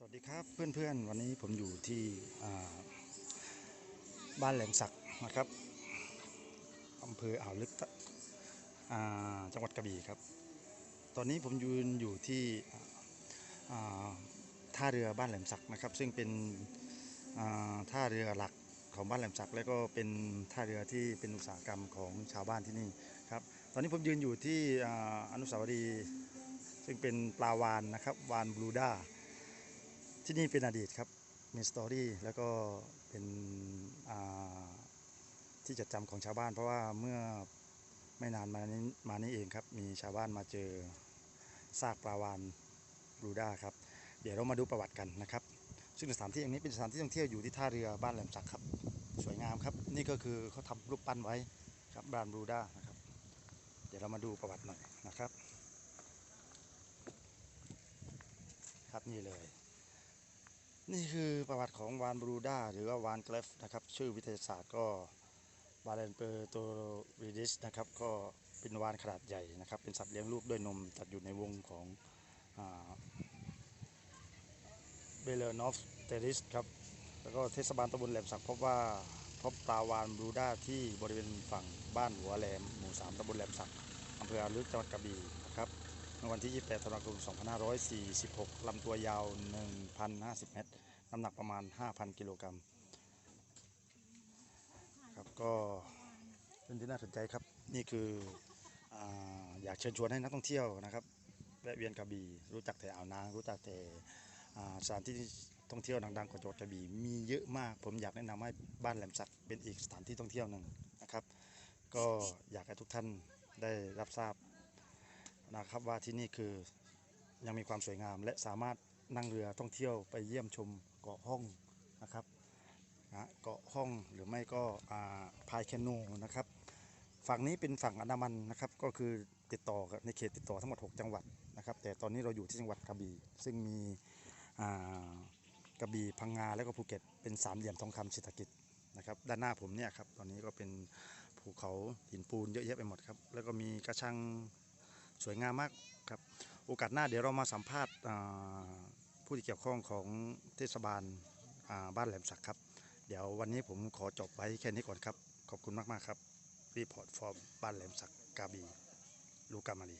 สวัสดีครับเพื่อนๆ วันนี้ผมอยู่ที่บ้านแหลมสักนะครับอำเภออ่าวลึกจังหวัดกระบี่ครับ ตอนนี้ผมยืนอยู่ที่ท่าเรือบ้านแหลมสักนะครับ ซึ่งเป็นท่าเรือหลักของบ้านแหลมสัก แล้วก็เป็นท่าเรือที่เป็นอุตสาหกรรมของชาวบ้านที่นี่ครับ ตอนนี้ผมยืนอยู่ที่อนุสาวรีย์ซึ่งเป็นปลาวานนะครับวานบลูด้า ที่นี่เป็นอดีตครับ มีสตอรี่แล้วก็เป็นที่จดจำของชาวบ้าน เพราะว่าเมื่อไม่นานมานี้มานี้เองครับ มีชาวบ้านมาเจอซากปลาวานบรูด้าครับ เดี๋ยวเรามาดูประวัติกันนะครับ ซึ่งสถานที่อย่างนี้เป็นสถานที่ท่องเที่ยวอยู่ที่ท่าเรือบ้านแหลมสักครับ สวยงามครับ นี่ก็คือเขาทำรูปปั้นไว้ครับบ้านบรูด้านะครับ เดี๋ยวเรามาดูประวัติหน่อยนะครับ ครับนี่เลย นี่คือประวัติของวานบรูด้าหรือว่าวานเกรฟนะครับ ชื่อวิทยาศาสตร์ก็วาเลนเปอร์โตริดิสนะครับ ก็เป็นวานขนาดใหญ่นะครับ เป็นสัตว์เลี้ยงลูกด้วยนมจัดอยู่ในวงของเบเลนอฟเตริสครับ แล้วก็เทศบาลตำบลแหลมสักพบว่าพบปลาวานบรูด้าที่บริเวณฝั่งบ้านหัวแหลมหมู่ 3ตำบลแหลมสักอำเภออาลึกจังหวัดกระบี่นะครับ วันที่ 28ธันวาคม 2546 ลำตัวยาว 1,050 เมตร น้ำหนักประมาณ 5,000 กิโลกรัม ครับก็เป็นที่น่าสนใจครับ นี่คือออยากเชิญชวนให้นักท่องเที่ยวนะครับแวะเวียนกระบี่รู้จักแต่อ่าวนาง รู้จักแต่สถานที่ท่องเที่ยวดังๆของจังหวัดกระบี่มีเยอะมาก ผมอยากแนะนำให้บ้านแหลมสักเป็นอีกสถานที่ท่องเที่ยวหนึ่งนะครับ ก็อยากให้ทุกท่านได้รับทราบ นะครับว่าที่นี่คือยังมีความสวยงาม และสามารถนั่งเรือท่องเที่ยวไปเยี่ยมชมเกาะห้องนะครับนะเกาะห้องหรือไม่ก็พายแคนูนะครับ ฝั่งนี้เป็นฝั่งอันดามันนะครับ ก็คือติดต่อกับในเขตติดต่อทั้งหมด 6 จังหวัดนะครับ แต่ตอนนี้เราอยู่ที่จังหวัดกระบี่ซึ่งมีกระบี่พังงาและก็ภูเก็ตเป็นสามเหลี่ยมทองคำเศรษฐกิจนะครับ ด้านหน้าผมเนี่ยครับตอนนี้ก็เป็นภูเขาหินปูนเยอะแยะไปหมดครับ แล้วก็มีกระชัง สวยงามมากครับโอกาสหน้าเดี๋ยวเรามาสัมภาษณ์ผู้ที่เกี่ยวข้องของเทศบาลบ้านแหลมสักครับ เดี๋ยววันนี้ผมขอจบไว้แค่นี้ก่อนครับ ขอบคุณมาก ๆ ครับ รีพอร์ตฟอร์มบ้านแหลมสักกาบี ลูกามารี